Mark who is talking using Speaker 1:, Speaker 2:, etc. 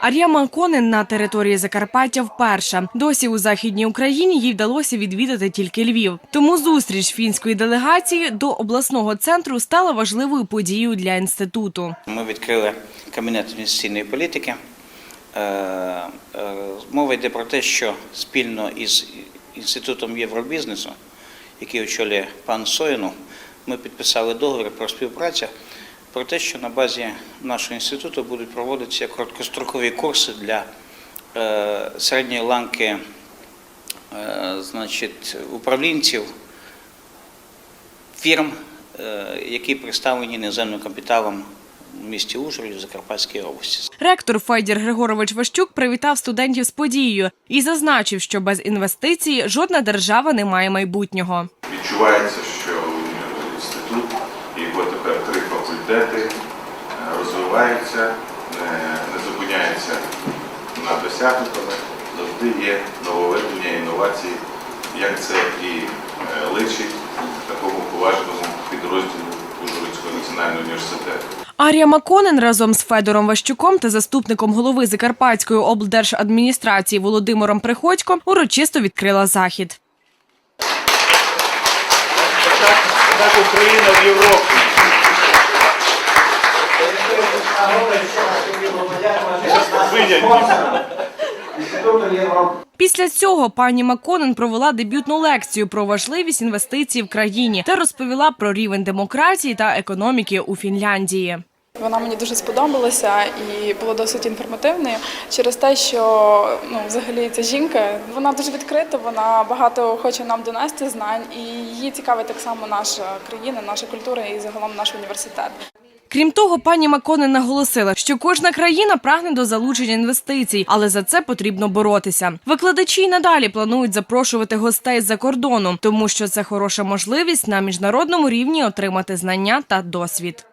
Speaker 1: Ар'я Маконен на території Закарпаття вперше. Досі у західній Україні їй вдалося відвідати тільки Львів. Тому зустріч фінської делегації до обласного центру стала важливою подією для інституту.
Speaker 2: Ми відкрили кабінет інвестиційної політики. Е, е, Мова йде про те, що спільно із інститутом Євробізнесу, який очолює пан Соїнов, ми підписали договір про співпрацю про те, що на базі нашого інституту будуть проводитися короткострокові курси для е, середньої ланки е, значить, управлінців фірм, е, які представлені іноземним капіталом в місті Ужгороді, в Закарпатській області.
Speaker 1: Ректор Федір Григорович Ващук привітав студентів з подією і зазначив, що без інвестицій жодна держава не має майбутнього.
Speaker 3: Відчувається, що інститут і його тепер факультети е, розвиваються, не, не зупиняються на досягнутому, завжди є нововведення, інновації, як це і е, личить такому поважному підрозділу Ужгородського національного університету.
Speaker 1: Арія Маконен разом з Федором Ващуком та заступником голови Закарпатської облдержадміністрації Володимиром Приходько урочисто відкрила захід.
Speaker 4: Так Україна в Європі.
Speaker 1: Після цього пані Маконен провела дебютну лекцію про важливість інвестицій в країні та розповіла про рівень демократії та економіки у Фінляндії.
Speaker 5: Вона мені дуже сподобалася і була досить інформативною через те, що ну, взагалі ця жінка вона дуже відкрита, вона багато хоче нам донести знань, і її цікавить так само наша країна, наша культура і загалом наш університет.
Speaker 1: Крім того, пані Маконе наголосила, що кожна країна прагне до залучення інвестицій, але за це потрібно боротися. Викладачі й надалі планують запрошувати гостей з-за кордону, тому що це хороша можливість на міжнародному рівні отримати знання та досвід.